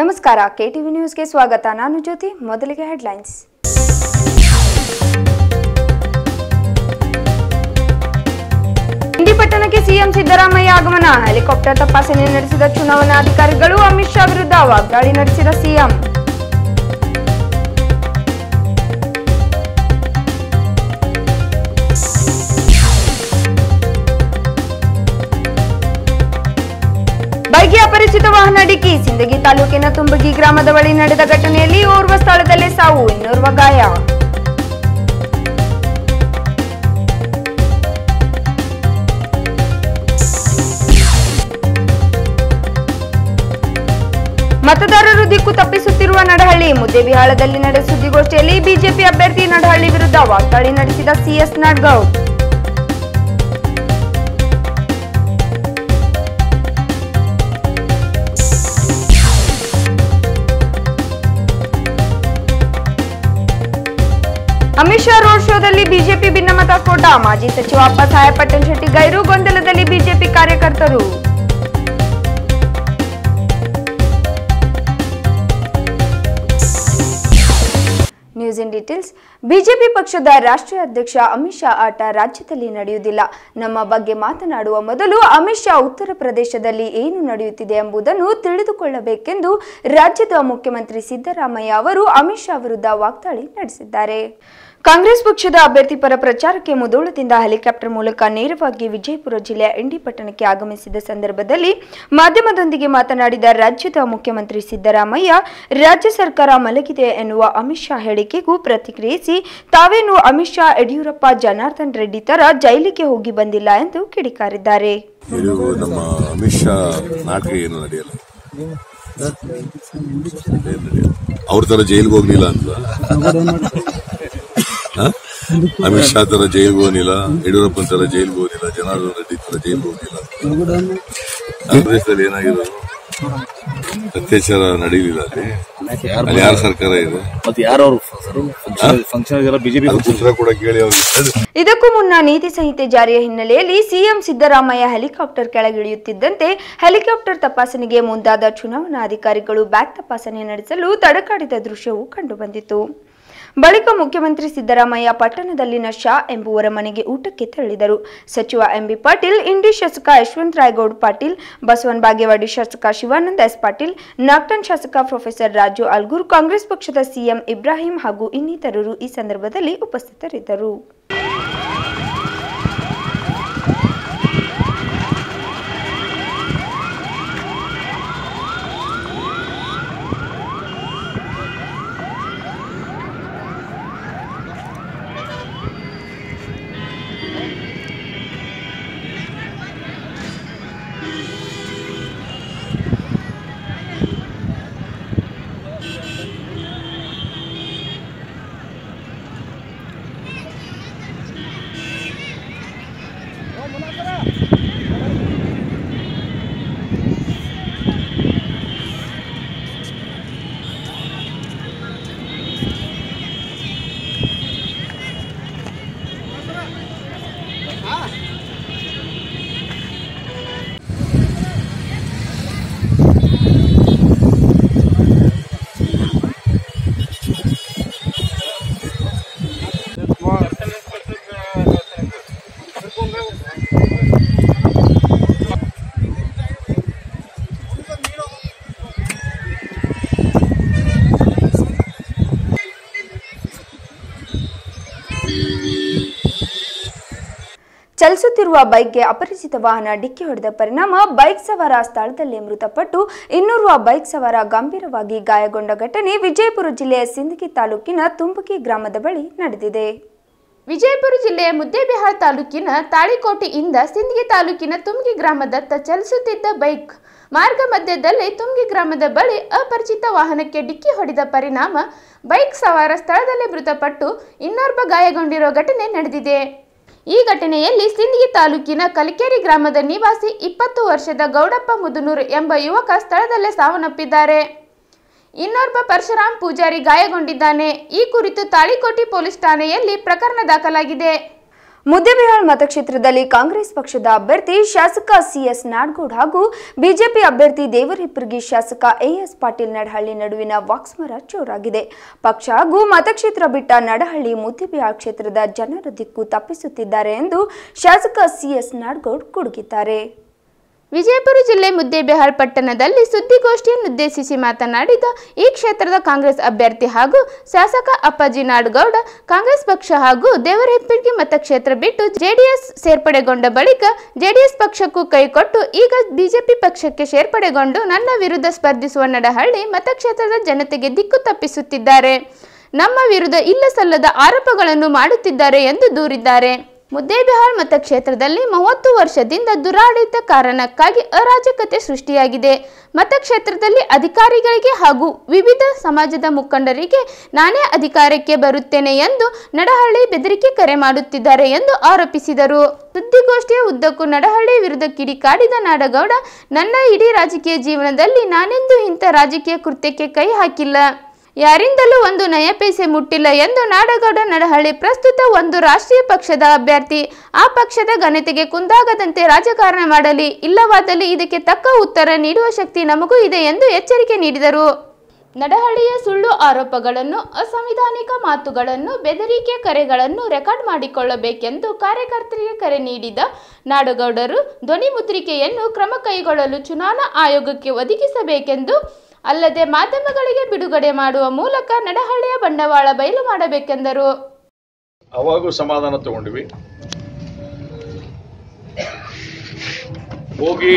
ನಮಸ್ಕಾರ, ಕೆಟಿವಿ ನ್ಯೂಸ್ಗೆ ಸ್ವಾಗತ. ನಾನು ಜ್ಯೋತಿ, ಮೊದಲಿಗೆ ಹೆಡ್ಲೈನ್ಸ್. ಇಂಡಿ ಪಟ್ಟಣಕ್ಕೆ ಸಿಎಂ ಸಿದ್ದರಾಮಯ್ಯ ಆಗಮನ. ಹೆಲಿಕಾಪ್ಟರ್ ತಪಾಸಣೆ ನಡೆಸಿದ ಚುನಾವಣಾಧಿಕಾರಿಗಳು ಅಮಿತ್ ಶಾ ವಿರುದ್ಧ ವಾಗ್ದಾಳಿ ನಡೆಸಿದ ಸಿಎಂ. ಅಪರಿಚಿತ ವಾಹನ ಡಿಕ್ಕಿ ಸಿಂದಗಿ ತಾಲೂಕಿನ ತುಂಬಗಿ ಗ್ರಾಮದ ಬಳಿ ನಡೆದ ಘಟನೆಯಲ್ಲಿ ಓರ್ವ ಸ್ಥಳದಲ್ಲೇ ಸಾವು ಇನ್ನೋರ್ವ ಗಾಯ. ಮತದಾರರು ದಿಕ್ಕು ತಪ್ಪಿಸುತ್ತಿರುವ ನಡಹಳ್ಳಿ, ಮುದ್ದೇಬಿಹಾಳದಲ್ಲಿ ನಡೆದ ಸುದ್ದಿಗೋಷ್ಠಿಯಲ್ಲಿ ಬಿಜೆಪಿ ಅಭ್ಯರ್ಥಿ ನಡಹಳ್ಳಿ ವಿರುದ್ಧ ವಾಗ್ದಾಳಿ ನಡೆಸಿದ ಸಿಎಸ್ ನಾಡ್ಗೌಡ್. ಅಮಿತ್ ಶಾ ರೋಡ್ ಶೋದಲ್ಲಿ ಬಿಜೆಪಿ ಭಿನ್ನಮತ ಸ್ಫೋಟ ಮಾಜಿ ಸಚಿವ ಅಪ್ಪಸಾಯ ಪಟ್ಟಣ್ ಶೆಟ್ಟಿ ಗೈರು ಗೊಂದಲದಲ್ಲಿ ಬಿಜೆಪಿ ಕಾರ್ಯಕರ್ತರು. ನ್ಯೂಸ್ ಇನ್ ಡೀಟೇಲ್ಸ್ ಬಿಜೆಪಿ ಪಕ್ಷದ ರಾಷ್ಟ್ರೀಯ ಅಧ್ಯಕ್ಷ ಅಮಿತ್ ಶಾ ಆಟ ರಾಜ್ಯದಲ್ಲಿ ನಡೆಯುವುದಿಲ್ಲ. ನಮ್ಮ ಬಗ್ಗೆ ಮಾತನಾಡುವ ಮೊದಲು ಅಮಿತ್ ಶಾ ಉತ್ತರ ಪ್ರದೇಶದಲ್ಲಿ ಏನು ನಡೆಯುತ್ತಿದೆ ಎಂಬುದನ್ನು ತಿಳಿದುಕೊಳ್ಳಬೇಕೆಂದು ರಾಜ್ಯದ ಮುಖ್ಯಮಂತ್ರಿ ಸಿದ್ದರಾಮಯ್ಯ ಅವರು ಅಮಿತ್ ಶಾ ವಿರುದ್ಧ ವಾಗ್ದಾಳಿ ನಡೆಸಿದ್ದಾರೆ. ಕಾಂಗ್ರೆಸ್ ಪಕ್ಷದ ಅಭ್ಯರ್ಥಿ ಪರ ಪ್ರಚಾರಕ್ಕೆ ಮುದೋಳದಿಂದ ಹೆಲಿಕಾಪ್ಟರ್ ಮೂಲಕ ನೇರವಾಗಿ ವಿಜಯಪುರ ಜಿಲ್ಲೆಯ ಇಂಡಿ ಪಟ್ಟಣಕ್ಕೆ ಆಗಮಿಸಿದ ಸಂದರ್ಭದಲ್ಲಿ ಮಾಧ್ಯಮದೊಂದಿಗೆ ಮಾತನಾಡಿದ ರಾಜ್ಯದ ಮುಖ್ಯಮಂತ್ರಿ ಸಿದ್ದರಾಮಯ್ಯ ರಾಜ್ಯ ಸರ್ಕಾರ ಮಲಗಿದೆ ಎನ್ನುವ ಅಮಿತ್ ಶಾ ಹೇಳಿಕೆಗೂ ಪ್ರತಿಕ್ರಿಯಿಸಿ ತಾವೇನು ಅಮಿತ್ ಶಾ ಯಡಿಯೂರಪ್ಪ ಜನಾರ್ದನ್ ರೆಡ್ಡಿ ತರ ಜೈಲಿಗೆ ಹೋಗಿ ಬಂದಿಲ್ಲ ಎಂದು ಕಿಡಿಕಾರಿದ್ದಾರೆ. ಇದು ನಮ್ಮ ಅಮಿತ್ ಶಾ ನಾಟಕ ಏನು ನಡೆಯಲ್ಲ. ಏನ್? ನಡೆಯಲ್ಲ. ಅವ್ರ ತರ ಜೈಲ್ಗೆ ಹೋಗ್ಲಿಲ್ಲ ಅಂತ. ಅಮಿತ್ ಶಾ ತರ ಜೈಲ್ಗೆ ಹೋಗಿಲ್ಲ ಯಡಿಯೂರಪ್ಪನ ತರ ಜೈಲ್ಗೆ ಹೋಗಿಲ್ಲ ಜನಾರ್ದನ್ ರೆಡ್ಡಿ ತರ ಜೈಲ್ಗೆ ಹೋಗಿಲ್ಲ ಕಾಂಗ್ರೆಸ್ನಲ್ಲಿ ಏನಾಗಿರೋದು? ಅತ್ಯಾಚಾರ ನಡೀಲಿಲ್ಲ ಅಲ್ಲಿ. ಅಲ್ಲಿ ಯಾರ ಸರ್ಕಾರ ಇದೆ? ಮತ್ತೆ ಯಾರು ಅವರು ಫಂಕ್ಷನ್ ಎಲ್ಲ ಬಿಜೆಪಿ ಕೂಡ ಕೇಳಿ ಅವ್ರಿಗೆ. ಇದಕ್ಕೂ ಮುನ್ನ ನೀತಿ ಸಂಹಿತೆ ಜಾರಿಯ ಹಿನ್ನೆಲೆಯಲ್ಲಿ ಸಿಎಂ ಸಿದ್ದರಾಮಯ್ಯ ಹೆಲಿಕಾಪ್ಟರ್ ಕೆಳಗಿಳಿಯುತ್ತಿದ್ದಂತೆ ಹೆಲಿಕಾಪ್ಟರ್ ತಪಾಸಣೆಗೆ ಮುಂದಾದ ಚುನಾವಣಾ ಅಧಿಕಾರಿಗಳು ಬ್ಯಾಗ್ ತಪಾಸಣೆ ನಡೆಸಲು ತಡಕಾಡಿದ ದೃಶ್ಯವು ಕಂಡುಬಂದಿತು ಬಳಿಕ ಮುಖ್ಯಮಂತ್ರಿ ಸಿದ್ದರಾಮಯ್ಯ ಪಟ್ಟಣದಲ್ಲಿನ ಶಾ ಎಂಬುವರ ಮನೆಗೆ ಊಟಕ್ಕೆ ತೆರಳಿದರು. ಸಚಿವ ಎಂಬಿ ಪಾಟೀಲ್ ಇಂಡಿ ಶಾಸಕ ಯಶವಂತ ರಾಯಗೌಡ್ ಪಾಟೀಲ್, ಬಸವನ್ ಬಾಗೇವಾಡಿ ಶಾಸಕ ಶಿವಾನಂದ ಎಸ್ ಪಾಟೀಲ್, ನಾಗ್ಟನ್ ಶಾಸಕ ಪ್ರೊಫೆಸರ್ ರಾಜು ಅಲ್ಗೂರ್, ಕಾಂಗ್ರೆಸ್ ಪಕ್ಷದ ಸಿಎಂ ಇಬ್ರಾಹಿಂ ಹಾಗೂ ಇನ್ನಿತರರು ಈ ಸಂದರ್ಭದಲ್ಲಿ ಉಪಸ್ಥಿತರಿದ್ದರು. ಚಲಿಸುತ್ತಿರುವ ಬೈಕ್ಗೆ ಅಪರಿಚಿತ ವಾಹನ ಡಿಕ್ಕಿ ಹೊಡೆದ ಪರಿಣಾಮ ಬೈಕ್ ಸವಾರ ಸ್ಥಳದಲ್ಲೇ ಮೃತಪಟ್ಟು ಇನ್ನೋರ್ವ ಬೈಕ್ ಸವಾರ ಗಂಭೀರವಾಗಿ ಗಾಯಗೊಂಡ ಘಟನೆ ವಿಜಯಪುರ ಜಿಲ್ಲೆಯ ಸಿಂದಗಿ ತಾಲೂಕಿನ ತುಂಬಕಿ ಗ್ರಾಮದ ಬಳಿ ನಡೆದಿದೆ. ವಿಜಯಪುರ ಜಿಲ್ಲೆಯ ಮುದ್ದೇಬಿಹಾಳ್ ತಾಲೂಕಿನ ತಾಳಿಕೋಟೆಯಿಂದ ಸಿಂದಗಿ ತಾಲೂಕಿನ ತುಮ್ಗಿ ಗ್ರಾಮದತ್ತ ಚಲಿಸುತ್ತಿದ್ದ ಬೈಕ್ ಮಾರ್ಗ ಮಧ್ಯದಲ್ಲಿ ತುಮ್ಗಿ ಗ್ರಾಮದ ಬಳಿ ಅಪರಿಚಿತ ವಾಹನಕ್ಕೆ ಡಿಕ್ಕಿ ಹೊಡೆದ ಪರಿಣಾಮ ಬೈಕ್ ಸವಾರ ಸ್ಥಳದಲ್ಲೇ ಮೃತಪಟ್ಟು ಇನ್ನೋರ್ವ ಗಾಯಗೊಂಡಿರುವ ಘಟನೆ ನಡೆದಿದೆ. ಈ ಘಟನೆಯಲ್ಲಿ ಸಿಂದಗಿ ತಾಲೂಕಿನ ಕಲಿಕೇರಿ ಗ್ರಾಮದ ನಿವಾಸಿ ಇಪ್ಪತ್ತು ವರ್ಷದ ಗೌಡಪ್ಪ ಮುದುನೂರು ಎಂಬ ಯುವಕ ಸ್ಥಳದಲ್ಲೇ ಸಾವನ್ನಪ್ಪಿದ್ದಾರೆ. ಇನ್ನೋರ್ವ ಪರಶುರಾಮ್ ಪೂಜಾರಿ ಗಾಯಗೊಂಡಿದ್ದಾನೆ. ಈ ಕುರಿತು ತಾಳಿಕೋಟಿ ಪೊಲೀಸ್ ಠಾಣೆಯಲ್ಲಿ ಪ್ರಕರಣ ದಾಖಲಾಗಿದೆ. ಮುದ್ದೇಬಿಹಾಳ್ ಮತಕ್ಷೇತ್ರದಲ್ಲಿ ಕಾಂಗ್ರೆಸ್ ಪಕ್ಷದ ಅಭ್ಯರ್ಥಿ ಶಾಸಕ ಸಿಎಸ್ ನಾಡ್ಗೌಡ್ ಹಾಗೂ ಬಿಜೆಪಿ ಅಭ್ಯರ್ಥಿ ದೇವರಿಪ್ಪರ್ಗಿ ಶಾಸಕ ಎಎಸ್ ಪಾಟೀಲ್ ನಡಹಳ್ಳಿ ನಡುವಿನ ವಾಕ್ಸ್ಮರ ಜೋರಾಗಿದೆ. ಪಕ್ಷ ಹಾಗೂ ಮತಕ್ಷೇತ್ರ ಬಿಟ್ಟ ನಡಹಳ್ಳಿ ಮುದ್ದೇಬಿಹಾಳ್ ಕ್ಷೇತ್ರದ ಜನರ ದಿಕ್ಕು ತಪ್ಪಿಸುತ್ತಿದ್ದಾರೆ ಎಂದು ಶಾಸಕ ಸಿಎಸ್ ನಾಡ್ಗೌಡ್ ಕುಡುಕಿದ್ದಾರೆ ವಿಜಯಪುರ ಜಿಲ್ಲೆ ಮುದ್ದೇಬಿಹಾಳ್ ಪಟ್ಟಣದಲ್ಲಿ ಸುದ್ದಿಗೋಷ್ಠಿಯನ್ನುದ್ದೇಶಿಸಿ ಮಾತನಾಡಿದ ಈ ಕ್ಷೇತ್ರದ ಕಾಂಗ್ರೆಸ್ ಅಭ್ಯರ್ಥಿ ಹಾಗೂ ಶಾಸಕ ಅಪ್ಪಾಜಿ ನಾಡಗೌಡ, ಕಾಂಗ್ರೆಸ್ ಪಕ್ಷ ಹಾಗೂ ದೇವರಹೆಪ್ಪಿಗೆ ಮತಕ್ಷೇತ್ರ ಬಿಟ್ಟು ಜೆಡಿಎಸ್ ಸೇರ್ಪಡೆಗೊಂಡ ಬಳಿಕ ಜೆಡಿಎಸ್ ಪಕ್ಷಕ್ಕೂ ಕೈಕೊಟ್ಟು ಈಗ ಬಿಜೆಪಿ ಪಕ್ಷಕ್ಕೆ ಸೇರ್ಪಡೆಗೊಂಡು ನನ್ನ ವಿರುದ್ಧ ಸ್ಪರ್ಧಿಸುವ ನಡಹಳ್ಳಿ ಮತಕ್ಷೇತ್ರದ ಜನತೆಗೆ ದಿಕ್ಕು ತಪ್ಪಿಸುತ್ತಿದ್ದಾರೆ. ನಮ್ಮ ವಿರುದ್ಧ ಇಲ್ಲ ಸಲ್ಲದ ಆರೋಪಗಳನ್ನು ಮಾಡುತ್ತಿದ್ದಾರೆ ಎಂದು ದೂರಿದ್ದಾರೆ. ಮುದ್ದೇಬಿಹಾಳ್ ಮತಕ್ಷೇತ್ರದಲ್ಲಿ ಮೂವತ್ತು ವರ್ಷದಿಂದ ದುರಾಡಳಿತ ಕಾರಣಕ್ಕಾಗಿ ಅರಾಜಕತೆ ಸೃಷ್ಟಿಯಾಗಿದೆ. ಮತಕ್ಷೇತ್ರದಲ್ಲಿ ಅಧಿಕಾರಿಗಳಿಗೆ ಹಾಗೂ ವಿವಿಧ ಸಮಾಜದ ಮುಖಂಡರಿಗೆ ನಾನೇ ಅಧಿಕಾರಕ್ಕೆ ಬರುತ್ತೇನೆ ಎಂದು ನಡಹಳ್ಳಿ ಬೆದರಿಕೆ ಕರೆ ಮಾಡುತ್ತಿದ್ದಾರೆ ಎಂದು ಆರೋಪಿಸಿದರು. ಸುದ್ದಿಗೋಷ್ಠಿಯ ಉದ್ದಕ್ಕೂ ನಡಹಳ್ಳಿ ವಿರುದ್ಧ ಕಿಡಿಕಾಡಿದ ನಾಡಗೌಡ, ನನ್ನ ಇಡೀ ರಾಜಕೀಯ ಜೀವನದಲ್ಲಿ ನಾನೆಂದು ಇಂಥ ರಾಜಕೀಯ ಕೃತ್ಯಕ್ಕೆ ಕೈ ಹಾಕಿಲ್ಲ. ಯಾರಿಂದಲೂ ಒಂದು ನಯಪೇಸೆ ಮುಟ್ಟಿಲ್ಲ ಎಂದು ನಾಡಗೌಡ ನಡಹಳ್ಳಿ ಪ್ರಸ್ತುತ ಒಂದು ರಾಷ್ಟ್ರೀಯ ಪಕ್ಷದ ಅಭ್ಯರ್ಥಿ. ಆ ಪಕ್ಷದ ಘನತೆಗೆ ಕುಂದಾಗದಂತೆ ರಾಜಕಾರಣ ಮಾಡಲಿ, ಇಲ್ಲವಾದಲ್ಲಿ ಇದಕ್ಕೆ ತಕ್ಕ ಉತ್ತರ ನೀಡುವ ಶಕ್ತಿ ನಮಗೂ ಇದೆ ಎಂದು ಎಚ್ಚರಿಕೆ ನೀಡಿದರು. ನಡಹಳ್ಳಿಯ ಸುಳ್ಳು ಆರೋಪಗಳನ್ನು, ಅಸಂವಿಧಾನಿಕ ಮಾತುಗಳನ್ನು, ಬೆದರಿಕೆ ಕರೆಗಳನ್ನು ರೆಕಾರ್ಡ್ ಮಾಡಿಕೊಳ್ಳಬೇಕೆಂದು ಕಾರ್ಯಕರ್ತರಿಗೆ ಕರೆ ನೀಡಿದ ನಾಡಗೌಡರು ಧ್ವನಿ ಮುದ್ರಿಕೆಯನ್ನು ಕ್ರಮ ಕೈಗೊಳ್ಳಲು ಚುನಾವಣಾ ಆಯೋಗಕ್ಕೆ ಒದಗಿಸಬೇಕೆಂದು ಅಲ್ಲದೆ ಮಾಧ್ಯಮಗಳಿಗೆ ಬಿಡುಗಡೆ ಮಾಡುವ ಮೂಲಕ ನಡಹಳ್ಳಿಯ ಬಂಡವಾಳ ಬಯಲು ಮಾಡಬೇಕೆಂದರು. ಅವಾಗೂ ಸಮಾಧಾನ ತಗೊಂಡ್ವಿ. ಹೋಗಿ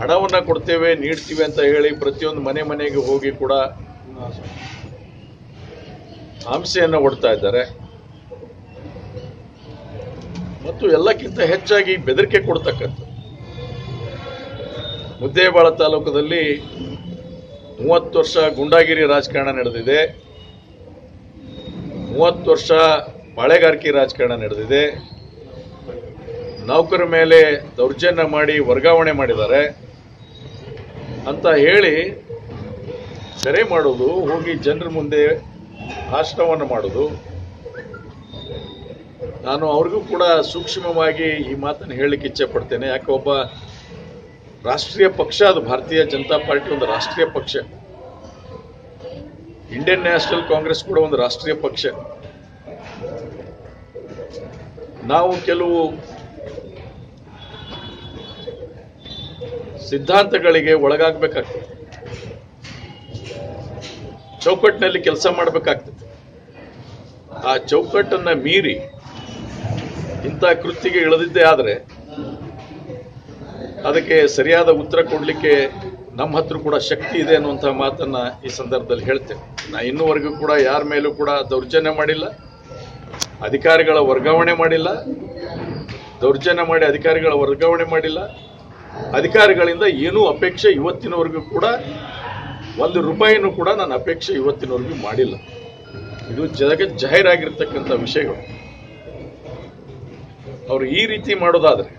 ಹಣವನ್ನ ಕೊಡ್ತೇವೆ, ನೀಡ್ತೀವಿ ಅಂತ ಹೇಳಿ ಪ್ರತಿಯೊಂದು ಮನೆ ಮನೆಗೆ ಹೋಗಿ ಕೂಡ ಆಂಸೆಯನ್ನು ಕೊಡ್ತಾ ಇದ್ದಾರೆ. ಮತ್ತು ಎಲ್ಲಕ್ಕಿಂತ ಹೆಚ್ಚಾಗಿ ಬೆದರಿಕೆ ಕೊಡ್ತಕ್ಕಂಥ ಮುದ್ದೇಬಾಳ ತಾಲೂಕದಲ್ಲಿ ಮೂವತ್ತು ವರ್ಷ ಗುಂಡಾಗಿರಿ ರಾಜಕಾರಣ ನಡೆದಿದೆ. ಮೂವತ್ತು ವರ್ಷ ಬಾಳೆಗಾರಿಕೆ ರಾಜಕಾರಣ ನಡೆದಿದೆ. ನೌಕರ ಮೇಲೆ ದೌರ್ಜನ್ಯ ಮಾಡಿ ವರ್ಗಾವಣೆ ಮಾಡಿದ್ದಾರೆ. ಅಂತ ಹೇಳಿ ಕರೆ ಮಾಡೋದು ಹೋಗಿ ಜನರ ಮುಂದೆ ಭಾಷಣವನ್ನು ಮಾಡೋದು ನಾನು ಅವ್ರಿಗೂ ಕೂಡ ಸೂಕ್ಷ್ಮವಾಗಿ ಈ ಮಾತನ್ನು ಹೇಳಲಿಕ್ಕೆ ಇಚ್ಛೆ ಪಡ್ತೇನೆ. ಯಾಕೆ ಒಬ್ಬ ರಾಷ್ಟ್ರೀಯ ಪಕ್ಷ, ಅದು ಭಾರತೀಯ ಜನತಾ ಪಾರ್ಟಿ ಒಂದು ರಾಷ್ಟ್ರೀಯ ಪಕ್ಷ. ಇಂಡಿಯನ್ ನ್ಯಾಷನಲ್ ಕಾಂಗ್ರೆಸ್ ಕೂಡ ಒಂದು ರಾಷ್ಟ್ರೀಯ ಪಕ್ಷ. ನಾವು ಕೆಲವು ಸಿದ್ಧಾಂತಗಳಿಗೆ ಒಳಗಾಗಬೇಕಾಗ್ತದೆ. ಚೌಕಟ್ಟಿನಲ್ಲಿ ಕೆಲಸ ಮಾಡಬೇಕಾಗ್ತದೆ. ಆ ಚೌಕಟ್ಟನ್ನ ಮೀರಿ ಇಂಥ ಕೃತಿಗೆ ಇಳಿದಿದ್ದೇ ಆದರೆ ಅದಕ್ಕೆ ಸರಿಯಾದ ಉತ್ತರ ಕೊಡಲಿಕ್ಕೆ ನಮ್ಮ ಹತ್ರ ಕೂಡ ಶಕ್ತಿ ಇದೆ ಅನ್ನುವಂಥ ಮಾತನ್ನ ಈ ಸಂದರ್ಭದಲ್ಲಿ ಹೇಳ್ತೇನೆ. ನಾ ಇನ್ನೂವರೆಗೂ ಕೂಡ ಯಾರ ಮೇಲೂ ಕೂಡ ದೌರ್ಜನ್ಯ ಮಾಡಿಲ್ಲ. ಅಧಿಕಾರಿಗಳ ವರ್ಗಾವಣೆ ಮಾಡಿಲ್ಲ. ದೌರ್ಜನ್ಯ ಮಾಡಿ ಅಧಿಕಾರಿಗಳ ವರ್ಗಾವಣೆ ಮಾಡಿಲ್ಲ. ಅಧಿಕಾರಿಗಳಿಂದ ಏನೂ ಅಪೇಕ್ಷೆ ಇವತ್ತಿನವರೆಗೂ ಕೂಡ ಒಂದು ರೂಪಾಯಿನೂ ಕೂಡ ನಾನು ಅಪೇಕ್ಷೆ ಇವತ್ತಿನವರೆಗೂ ಮಾಡಿಲ್ಲ. ಇದು ಜಗ ಜಾಹೀರಾಗಿರ್ತಕ್ಕಂಥ ವಿಷಯಗಳು. ಅವರು ಈ ರೀತಿ ಮಾಡೋದಾದ್ರೆ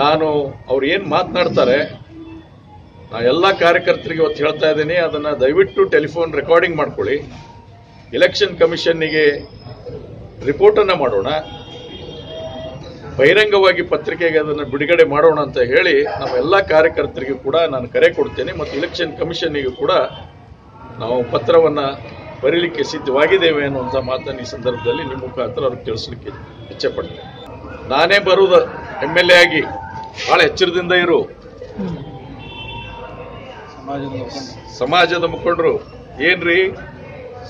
ನಾನು ಅವ್ರು ಏನು ಮಾತನಾಡ್ತಾರೆ, ನಾ ಎಲ್ಲ ಕಾರ್ಯಕರ್ತರಿಗೆ ಇವತ್ತು ಹೇಳ್ತಾ ಇದ್ದೀನಿ, ಅದನ್ನ ದಯವಿಟ್ಟು ಟೆಲಿಫೋನ್ ರೆಕಾರ್ಡಿಂಗ್ ಮಾಡ್ಕೊಳ್ಳಿ. ಎಲೆಕ್ಷನ್ ಕಮಿಷನ್ನಿಗೆ ರಿಪೋರ್ಟನ್ನು ಮಾಡೋಣ. ಬಹಿರಂಗವಾಗಿ ಪತ್ರಿಕೆಗೆ ಅದನ್ನು ಬಿಡುಗಡೆ ಮಾಡೋಣ ಅಂತ ಹೇಳಿ ನಮ್ಮ ಎಲ್ಲ ಕಾರ್ಯಕರ್ತರಿಗೂ ಕೂಡ ನಾನು ಕರೆ ಕೊಡ್ತೇನೆ ಮತ್ತು ಇಲೆಕ್ಷನ್ ಕಮಿಷನ್ನಿಗೂ ಕೂಡ ನಾವು ಪತ್ರವನ್ನು ಬರೀಲಿಕ್ಕೆ ಸಿದ್ಧವಾಗಿದ್ದೇವೆ ಅನ್ನುವಂಥ ಮಾತನ್ನು ಈ ಸಂದರ್ಭದಲ್ಲಿ ನಿಮ್ಮ ಮುಖಾಂತರ ಅವ್ರಿಗೆ ತಿಳಿಸ್ಲಿಕ್ಕೆ ಇಚ್ಛೆ ಪಡ್ತೇನೆ. ನಾನೇ ಬರುವುದು ಎಂ ಎಲ್ ಎ ಆಗಿ ಬಹಳ ಎಚ್ಚರದಿಂದ ಇರು. ಸಮಾಜದ ಮುಖಂಡರು ಏನ್ರಿ?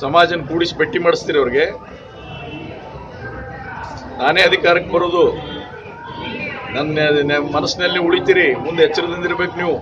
ಸಮಾಜನ ಕೂಡಿಸಿ ಭೇಟಿ ಮಾಡಿಸ್ತೀರಿ ಅವ್ರಿಗೆ? ನಾನೇ ಅಧಿಕಾರಕ್ಕೆ ಬರೋದು. ನನ್ನ ಮನಸ್ಸಿನಲ್ಲಿ ಉಳಿತೀರಿ ಮುಂದೆ ಎಚ್ಚರದಿಂದ ಇರ್ಬೇಕು ನೀವು.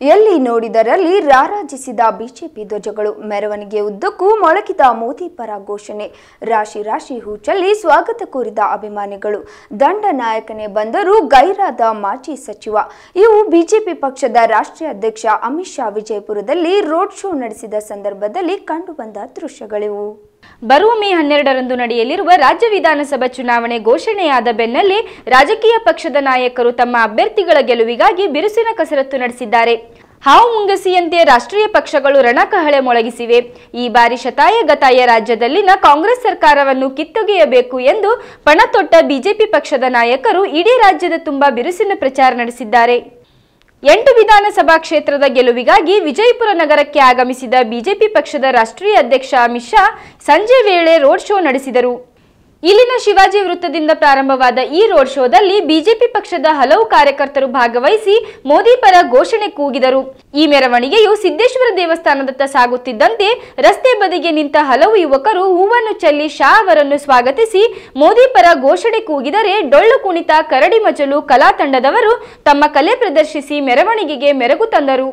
ಎಲ್ಲಿ ನೋಡಿದರಲ್ಲಿ ರಾರಾಜಿಸಿದ ಬಿಜೆಪಿ ಧ್ವಜಗಳು ಮೆರವಣಿಗೆ ಉದ್ದಕ್ಕೂ ಮೊಳಕಿದ ಮೋದಿ ಪರ ಘೋಷಣೆ. ರಾಶಿ ರಾಶಿ ಹೂಚಲ್ಲಿ ಸ್ವಾಗತ ಕೋರಿದ ಅಭಿಮಾನಿಗಳು. ದಂಡ ನಾಯಕನೇ ಬಂದರೂ ಗೈರಾದ ಮಾಜಿ ಸಚಿವ. ಇವು ಬಿಜೆಪಿ ಪಕ್ಷದ ರಾಷ್ಟ್ರೀಯ ಅಧ್ಯಕ್ಷ ಅಮಿತ್ ಶಾ ವಿಜಯಪುರದಲ್ಲಿ ರೋಡ್ ಶೋ ನಡೆಸಿದ ಸಂದರ್ಭದಲ್ಲಿ ಕಂಡುಬಂದ ದೃಶ್ಯಗಳಿವು. ಬರುವ ಮೇ ಹನ್ನೆರಡರಂದು ನಡೆಯಲಿರುವ ರಾಜ್ಯ ವಿಧಾನಸಭಾ ಚುನಾವಣೆ ಘೋಷಣೆಯಾದ ಬೆನ್ನಲ್ಲೇ ರಾಜಕೀಯ ಪಕ್ಷದ ನಾಯಕರು ತಮ್ಮ ಅಭ್ಯರ್ಥಿಗಳ ಗೆಲುವಿಗಾಗಿ ಬಿರುಸಿನ ಕಸರತ್ತು ನಡೆಸಿದ್ದಾರೆ. ಹಾವು ಮುಂಗಸಿಯಂತೆ ರಾಷ್ಟ್ರೀಯ ಪಕ್ಷಗಳು ರಣಕಹಳೆ ಮೊಳಗಿಸಿವೆ. ಈ ಬಾರಿ ಶತಾಯ ಗತಾಯ ರಾಜ್ಯದಲ್ಲಿನ ಕಾಂಗ್ರೆಸ್ ಸರ್ಕಾರವನ್ನು ಕಿತ್ತೊಗೆಯಬೇಕು ಎಂದು ಪಣತೊಟ್ಟ ಬಿಜೆಪಿ ಪಕ್ಷದ ನಾಯಕರು ಇಡೀ ರಾಜ್ಯದ ತುಂಬಾ ಬಿರುಸಿನ ಪ್ರಚಾರ ನಡೆಸಿದ್ದಾರೆ. ಎಂಟು ವಿಧಾನಸಭಾ ಕ್ಷೇತ್ರದ ಗೆಲುವಿಗಾಗಿ ವಿಜಯಪುರ ನಗರಕ್ಕೆ ಆಗಮಿಸಿದ ಬಿಜೆಪಿ ಪಕ್ಷದ ರಾಷ್ಟ್ರೀಯ ಅಧ್ಯಕ್ಷ ಅಮಿತ್ ಶಾ ಸಂಜೆ ವೇಳೆ ರೋಡ್ ಶೋ ನಡೆಸಿದರು. ಇಲ್ಲಿನ ಶಿವಾಜಿ ವೃತ್ತದಿಂದ ಪ್ರಾರಂಭವಾದ ಈ ರೋಡ್ ಶೋದಲ್ಲಿ ಬಿಜೆಪಿ ಪಕ್ಷದ ಹಲವು ಕಾರ್ಯಕರ್ತರು ಭಾಗವಹಿಸಿ ಮೋದಿ ಪರ ಘೋಷಣೆ ಕೂಗಿದರು. ಈ ಮೆರವಣಿಗೆಯು ಸಿದ್ದೇಶ್ವರ ದೇವಸ್ಥಾನದತ್ತ ಸಾಗುತ್ತಿದ್ದಂತೆ ರಸ್ತೆ ಬದಿಗೆ ನಿಂತ ಹಲವು ಯುವಕರು ಹೂವನ್ನು ಚೆಲ್ಲಿ ಶಾ ಅವರನ್ನು ಸ್ವಾಗತಿಸಿ ಮೋದಿ ಪರ ಘೋಷಣೆ ಕೂಗಿದರೆ ಡೊಳ್ಳು ಕುಣಿತ, ಕರಡಿ ಮಜಲು, ಕಲಾ ತಂಡದವರು ತಮ್ಮ ಕಲೆ ಪ್ರದರ್ಶಿಸಿ ಮೆರವಣಿಗೆಗೆ ಮೆರಗು ತಂದರು.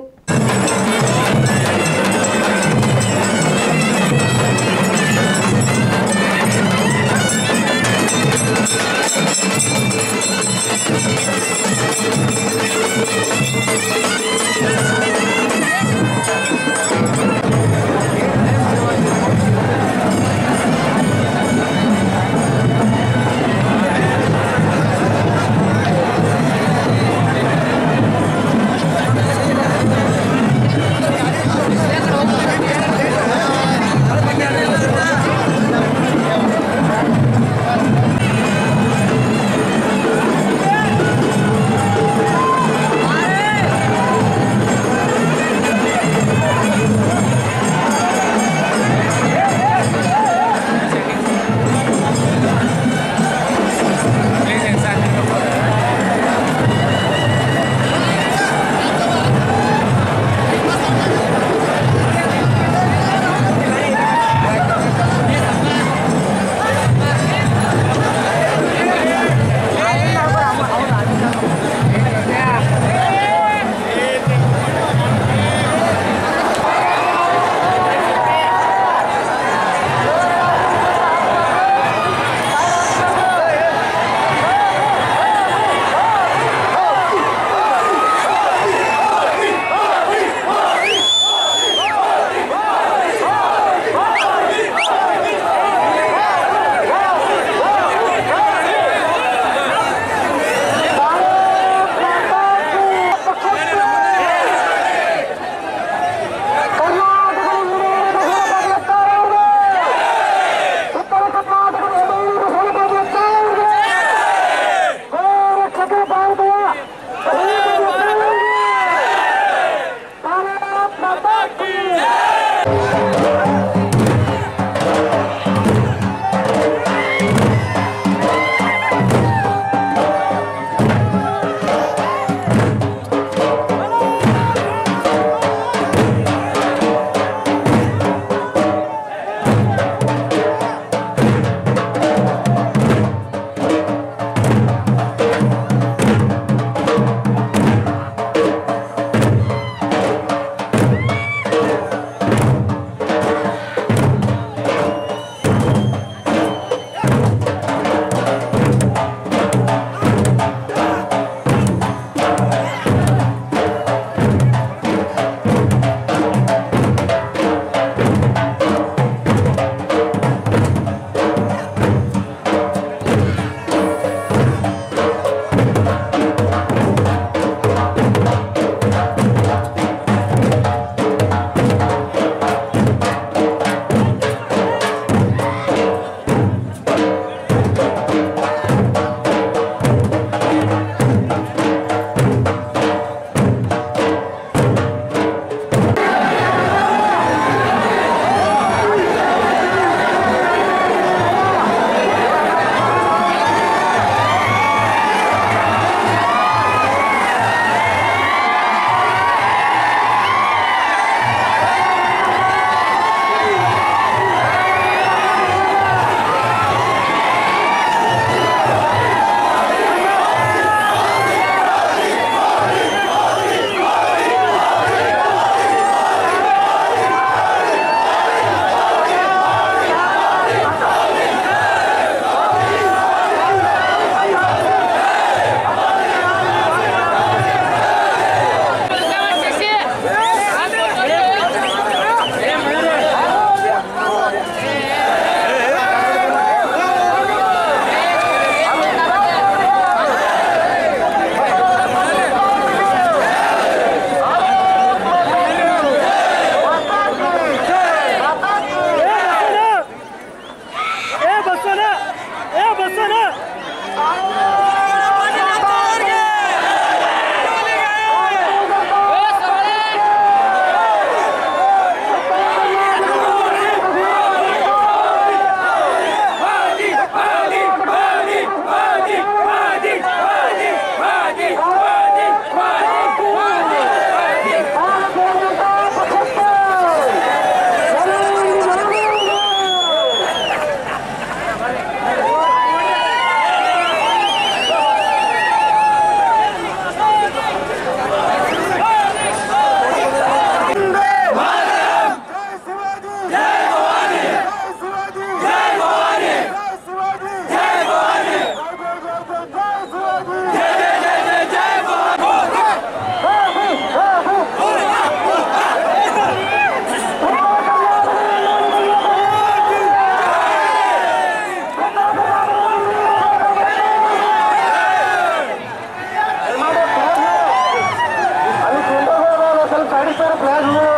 Super Bravo.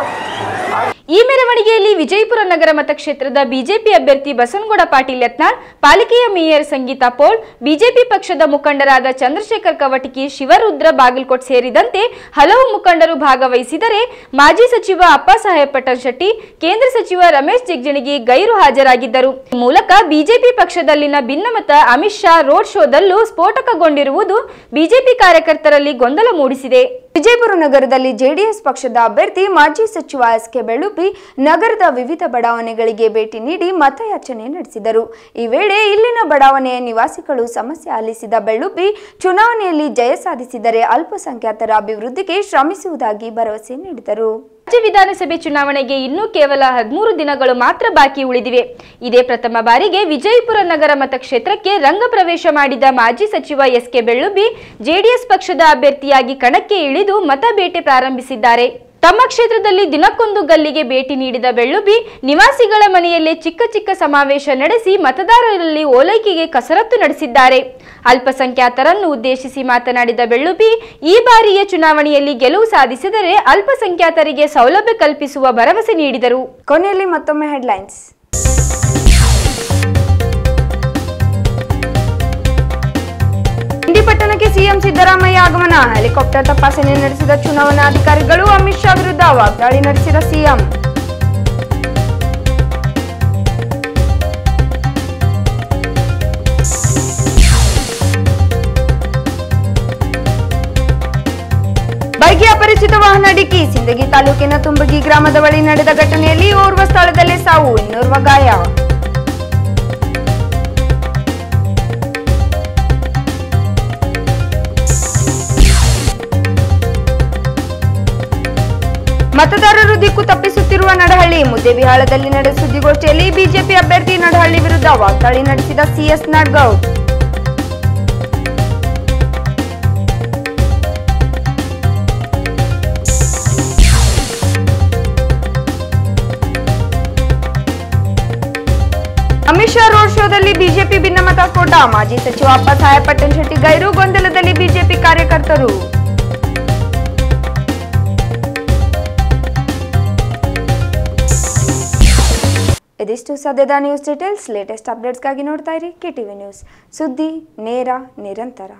ಮೆರವಣಿಗೆಯಲ್ಲಿ ವಿಜಯಪುರ ನಗರ ಮತಕ್ಷೇತ್ರದ ಬಿಜೆಪಿ ಅಭ್ಯರ್ಥಿ ಬಸನಗೌಡ ಪಾಟೀಲ್ ಯತ್ನಾಳ್, ಪಾಲಿಕೆಯ ಮೇಯರ್ ಸಂಗೀತಾ ಪೋಳ್, ಬಿಜೆಪಿ ಪಕ್ಷದ ಮುಖಂಡರಾದ ಚಂದ್ರಶೇಖರ್ ಕವಟಿಕಿ ಶಿವರುದ್ರ ಬಾಗಲಕೋಟ್ ಸೇರಿದಂತೆ ಹಲವು ಮುಖಂಡರು ಭಾಗವಹಿಸಿದರೆ ಮಾಜಿ ಸಚಿವ ಅಪ್ಪಾಸಾಹೇಬ್ ಪಟೇಲ್ ಶೆಟ್ಟಿ, ಕೇಂದ್ರ ಸಚಿವ ರಮೇಶ್ ಜಿಗಜಿಣಗಿ ಗೈರು ಹಾಜರಾಗಿದ್ದರು. ಈ ಮೂಲಕ ಬಿಜೆಪಿ ಪಕ್ಷದಲ್ಲಿನ ಭಿನ್ನಮತ ಅಮಿತ್ ಶಾ ರೋಡ್ ಶೋದಲ್ಲೂ ಸ್ಫೋಟಕಗೊಂಡಿರುವುದು ಬಿಜೆಪಿ ಕಾರ್ಯಕರ್ತರಲ್ಲಿ ಗೊಂದಲ ಮೂಡಿಸಿದೆ. ವಿಜಯಪುರ ನಗರದಲ್ಲಿ ಜೆಡಿಎಸ್ ಪಕ್ಷದ ಅಭ್ಯರ್ಥಿ ಮಾಜಿ ಸಚಿವ ಎಸ್ ಕೆ ಬೆಳುಪಿ ನಗರದ ವಿವಿಧ ಬಡಾವಣೆಗಳಿಗೆ ಭೇಟಿ ನೀಡಿ ಮತಯಾಚನೆ ನಡೆಸಿದರು. ಈ ವೇಳೆ ಇಲ್ಲಿನ ಬಡಾವಣೆಯ ನಿವಾಸಿಗಳು ಸಮಸ್ಯೆ ಆಲಿಸಿದ ಬೆಳ್ಳುಬ್ಬಿ ಚುನಾವಣೆಯಲ್ಲಿ ಜಯ ಸಾಧಿಸಿದರೆ ಅಲ್ಪಸಂಖ್ಯಾತರ ಅಭಿವೃದ್ಧಿಗೆ ಶ್ರಮಿಸುವುದಾಗಿ ಭರವಸೆ ನೀಡಿದರು. ರಾಜ್ಯ ವಿಧಾನಸಭೆ ಚುನಾವಣೆಗೆ ಇನ್ನೂ ಕೇವಲ ಹದಿಮೂರು ದಿನಗಳು ಮಾತ್ರ ಬಾಕಿ ಉಳಿದಿವೆ. ಇದೇ ಪ್ರಥಮ ಬಾರಿಗೆ ವಿಜಯಪುರ ನಗರ ಮತಕ್ಷೇತ್ರಕ್ಕೆ ರಂಗ ಪ್ರವೇಶ ಮಾಡಿದ ಮಾಜಿ ಸಚಿವ ಎಸ್ ಕೆ ಬೆಳ್ಳುಬಿ ಜೆಡಿಎಸ್ ಪಕ್ಷದ ಅಭ್ಯರ್ಥಿಯಾಗಿ ಕಣಕ್ಕೆ ಇಳಿದು ಮತ ಬೇಟೆ ಪ್ರಾರಂಭಿಸಿದ್ದಾರೆ. ತಮ್ಮ ಕ್ಷೇತ್ರದಲ್ಲಿ ದಿನಕ್ಕೊಂದು ಗಲ್ಲಿಗೆ ಭೇಟಿ ನೀಡಿದ ಬೆಳ್ಳುಬಿ ನಿವಾಸಿಗಳ ಮನೆಯಲ್ಲೇ ಚಿಕ್ಕ ಚಿಕ್ಕ ಸಮಾವೇಶ ನಡೆಸಿ ಮತದಾರರಲ್ಲಿ ಓಲೈಕೆಗೆ ಕಸರತ್ತು ನಡೆಸಿದ್ದಾರೆ. ಅಲ್ಪಸಂಖ್ಯಾತರನ್ನು ಉದ್ದೇಶಿಸಿ ಮಾತನಾಡಿದ ಬೆಳ್ಳುಬಿ ಈ ಬಾರಿಯ ಚುನಾವಣೆಯಲ್ಲಿ ಗೆಲುವು ಸಾಧಿಸಿದರೆ ಅಲ್ಪಸಂಖ್ಯಾತರಿಗೆ ಸೌಲಭ್ಯ ಕಲ್ಪಿಸುವ ಭರವಸೆ ನೀಡಿದರು. ಕೊನೆಯಲ್ಲಿ ಮತ್ತೊಮ್ಮೆ ಹೆಡ್ಲೈನ್ಸ್ ಇಂಡಿ ಸಿಎಂ ಸಿದ್ದರಾಮಯ್ಯ ಆಗಮನ. ಹೆಲಿಕಾಪ್ಟರ್ ತಪಾಸಣೆ ನಡೆಸಿದ ಚುನಾವಣಾಧಿಕಾರಿಗಳು ಅಮಿತ್ ಶಾ ವಿರುದ್ಧ ವಾಗ್ದಾಳಿ ನಡೆಸಿದ ಸಿಎಂ. ಬೈಕ್ಗೆ ಅಪರಿಚಿತ ವಾಹನ ಡಿಕ್ಕಿ ಸಿಂದಗಿ ತಾಲೂಕಿನ ತುಂಬಗಿ ಗ್ರಾಮದ ಬಳಿ ನಡೆದ ಘಟನೆಯಲ್ಲಿ ಓರ್ವ ಸ್ಥಳದಲ್ಲೇ ಸಾವು. ಇನ್ನೋರ್ವ ಗಾಯ. ಮತದಾರರು ದಿಕ್ಕು ತಪ್ಪಿಸುತ್ತಿರುವ ನಡಹಳ್ಳಿ ಮುದ್ದೇಬಿಹಾಳದಲ್ಲಿ ನಡೆದ ಸುದ್ದಿಗೋಷ್ಠಿಯಲ್ಲಿ ಬಿಜೆಪಿ ಅಭ್ಯರ್ಥಿ ನಡಹಳ್ಳಿ ವಿರುದ್ಧ ವಾಗ್ದಾಳಿ ನಡೆಸಿದ ಸಿಎಸ್ ನಾಡ್ಗೌಡ್. ಅಮಿತ್ ಶಾ ರೋಡ್ ಶೋದಲ್ಲಿ ಬಿಜೆಪಿ ಭಿನ್ನಮತ ಸ್ಫೋಟ ಮಾಜಿ ಸಚಿವ ಅಪ್ಪಸಾಹೇಬ್ ಪಟ್ಟಣ್ ಶೆಟ್ಟಿ ಗೈರು ಗೊಂದಲದಲ್ಲಿ ಬಿಜೆಪಿ ಕಾರ್ಯಕರ್ತರು. ಇದಿಷ್ಟು ಸದ್ಯದ ನ್ಯೂಸ್ ಡೀಟೇಲ್ಸ್ ಲೇಟೆಸ್ಟ್ ಅಪ್ಡೇಟ್ಸ್ಗಾಗಿ ನೋಡ್ತಾ ಇರಿ ಕೆ ಟಿ ವಿ ನ್ಯೂಸ್ ಸುದ್ದಿ ನೇರ, ನಿರಂತರ.